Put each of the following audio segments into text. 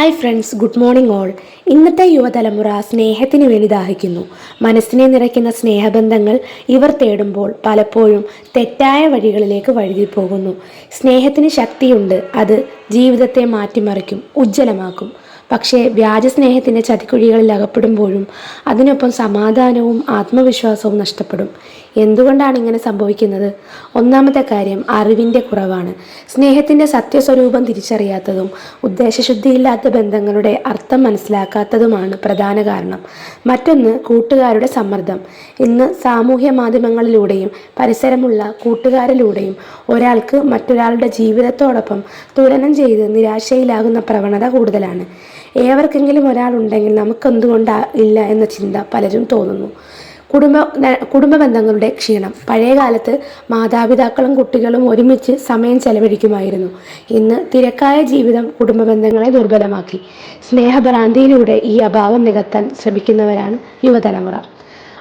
Hi friends good morning all ഇന്നത്തെ യുവതലമുറ സ്നേഹത്തിന് വേണ്ടി ദാഹിക്കുന്നു മനസ്സിനെ നിറയ്ക്കുന്ന സ്നേഹബന്ധങ്ങൾ ഇവർ തേടുമ്പോൾ പലപ്പോഴും തെറ്റായ വഴികളിലേക്ക് വഴുതി പോകുന്നു സ്നേഹത്തിന് ശക്തിയുണ്ട്. അത് ജീവിതത്തെ മാറ്റിമറിക്കും ഉജ്ജ്വലമാക്കും. പക്ഷേ വ്യാജ സ്നേഹത്തിന്റെ ചതിക്കുഴികളിൽ അകപ്പെടുമ്പോഴും അതിനൊപ്പം സമാധാനവും ആത്മവിശ്വാസവും നഷ്ടപ്പെടും. എന്തുകൊണ്ടാണ് ഇങ്ങനെ സംഭവിക്കുന്നത്? ഒന്നാമത്തെ കാര്യം അറിവിന്റെ കുറവാണ്. സ്നേഹത്തിന്റെ സത്യസ്വരൂപം തിരിച്ചറിയാത്തതും ഉദ്ദേശശുദ്ധിയില്ലാത്ത ബന്ധങ്ങളുടെ അർത്ഥം മനസ്സിലാക്കാത്തതുമാണ് പ്രധാന കാരണം. മറ്റൊന്ന് കൂട്ടുകാരുടെ സമ്മർദ്ദം. ഇന്ന് സാമൂഹ്യ മാധ്യമങ്ങളിലൂടെയും പരിസരമുള്ള കൂട്ടുകാരിലൂടെയും ഒരാൾക്ക് മറ്റൊരാളുടെ ജീവിതത്തോടൊപ്പം തുലനം ചെയ്ത് നിരാശയിലാകുന്ന പ്രവണത കൂടുതലാണ്. ഏവർക്കെങ്കിലും ഒരാളുണ്ടെങ്കിൽ നമുക്കെന്തുകൊണ്ടാ ഇല്ല എന്ന ചിന്ത പലരും തോന്നുന്നു. കുടുംബ കുടുംബ ബന്ധങ്ങളുടെ ക്ഷീണം. പഴയ കാലത്ത് മാതാപിതാക്കളും കുട്ടികളും ഒരുമിച്ച് സമയം ചെലവഴിക്കുമായിരുന്നു. ഇന്ന് തിരക്കായ ജീവിതം കുടുംബ ബന്ധങ്ങളെ ദുർബലമാക്കി. സ്നേഹഭ്രാന്തിയിലൂടെ ഈ അഭാവം നികത്താൻ ശ്രമിക്കുന്നവരാണ് യുവതലമുറ.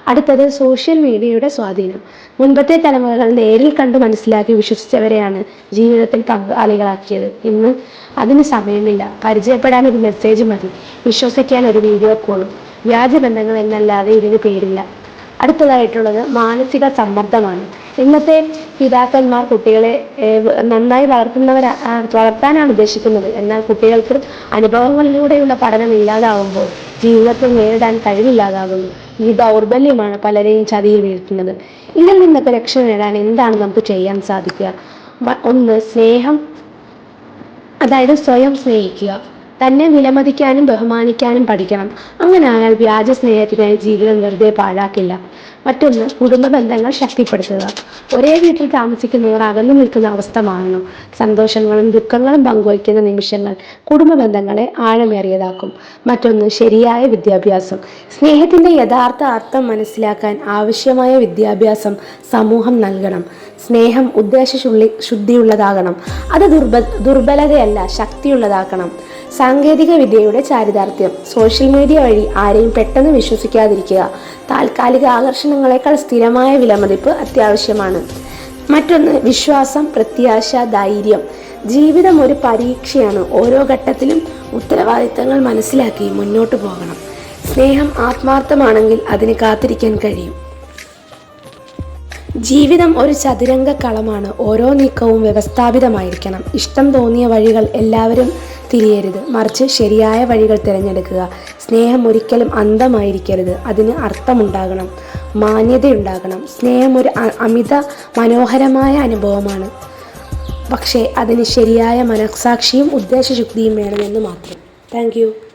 അടുത്തത് സോഷ്യൽ മീഡിയയുടെ സ്വാധീനം. മുൻപത്തെ തലമുറകൾ നേരിൽ കണ്ട് മനസ്സിലാക്കി വിശ്വസിച്ചവരെയാണ് ജീവിതത്തിൽ പങ്കാളികളാക്കിയത് ഇന്ന് അതിന് സമയമില്ല. പരിചയപ്പെടാൻ ഒരു മെസ്സേജ് മതി. വിശ്വസിക്കാൻ ഒരു വീഡിയോ കോളും വ്യാജബന്ധങ്ങൾ എന്നല്ലാതെ ഇതിന് പേരില്ല. അടുത്തതായിട്ടുള്ളത് മാനസിക സമ്മർദ്ദമാണ്. ഇന്നത്തെ പിതാക്കന്മാർ കുട്ടികളെ നന്നായി വളർത്തുന്നവരാ ആ, വളർത്താനാണ് ഉദ്ദേശിക്കുന്നത്. എന്നാൽ കുട്ടികൾക്ക് അനുഭവങ്ങളിലൂടെയുള്ള പഠനം ഇല്ലാതാവുമ്പോൾ ജീവിതത്തിൽ നേരിടാൻ കഴിവില്ലാതാകുന്നു. ഈ ദൗർബല്യമാണ് പലരെയും ചതിയിൽ വീഴ്ത്തുന്നത്. ഇതിൽ നിന്നൊക്കെ രക്ഷ നേടാൻ എന്താണ് നമുക്ക് ചെയ്യാൻ സാധിക്കുക? ഒന്ന് സ്നേഹം അതായത് സ്വയം സ്നേഹിക്കുക. തന്നെ വിലമതിക്കാനും ബഹുമാനിക്കാനും പഠിക്കണം. അങ്ങനെ ആയാൽ വ്യാജ സ്നേഹത്തിനായി ജീവിതം വെറുതെ പാഴാക്കില്ല. മറ്റൊന്ന് കുടുംബ ബന്ധങ്ങൾ ശക്തിപ്പെടുത്തുക. ഒരേ വീട്ടിൽ താമസിക്കുന്നവർ അകന്നു നിൽക്കുന്ന അവസ്ഥ മാറുന്നു. സന്തോഷങ്ങളും ദുഃഖങ്ങളും പങ്കുവയ്ക്കുന്ന നിമിഷങ്ങൾ കുടുംബ ബന്ധങ്ങളെ ആഴമേറിയതാക്കും. മറ്റൊന്ന് ശരിയായ വിദ്യാഭ്യാസം. സ്നേഹത്തിന്റെ യഥാർത്ഥ അർത്ഥം മനസ്സിലാക്കാൻ ആവശ്യമായ വിദ്യാഭ്യാസം സമൂഹം നൽകണം. സ്നേഹം ഉദ്ദേശശുള്ളി ശുദ്ധിയുള്ളതാകണം. അത് ദുർബ ദുർബലതയല്ല ശക്തിയുള്ളതാക്കണം. സാങ്കേതിക വിദ്യയുടെ ചാരിതാർത്ഥ്യം. സോഷ്യൽ മീഡിയ വഴി ആരെയും പെട്ടെന്ന് വിശ്വസിക്കാതിരിക്കുക. താൽക്കാലിക ആകർഷണങ്ങളെക്കാൾ സ്ഥിരമായ വിലമതിപ്പ് അത്യാവശ്യമാണ്. മറ്റൊന്ന് വിശ്വാസം പ്രത്യാശ ധൈര്യം. ജീവിതം ഒരു പരീക്ഷയാണ്. ഓരോ ഘട്ടത്തിലും ഉത്തരവാദിത്തങ്ങൾ മനസ്സിലാക്കി മുന്നോട്ട് പോകണം. സ്നേഹം ആത്മാർത്ഥമാണെങ്കിൽ അതിന് കാത്തിരിക്കാൻ കഴിയും. ജീവിതം ഒരു ചതുരംഗ കളമാണ്. ഓരോ നീക്കവും വ്യവസ്ഥാപിതമായിരിക്കണം. ഇഷ്ടം തോന്നിയ വഴികൾ എല്ലാവരും തിരിയരുത്. മറിച്ച് ശരിയായ വഴികൾ തിരഞ്ഞെടുക്കുക. സ്നേഹം ഒരിക്കലും അന്ധമായിരിക്കരുത്. അതിന് അർത്ഥമുണ്ടാകണം. മാന്യതയുണ്ടാകണം. സ്നേഹം ഒരു അമിത മനോഹരമായ അനുഭവമാണ്. പക്ഷേ അതിന് ശരിയായ മനസാക്ഷിയും ഉദ്ദേശശുദ്ധിയും വേണമെന്ന് മാത്രം. താങ്ക്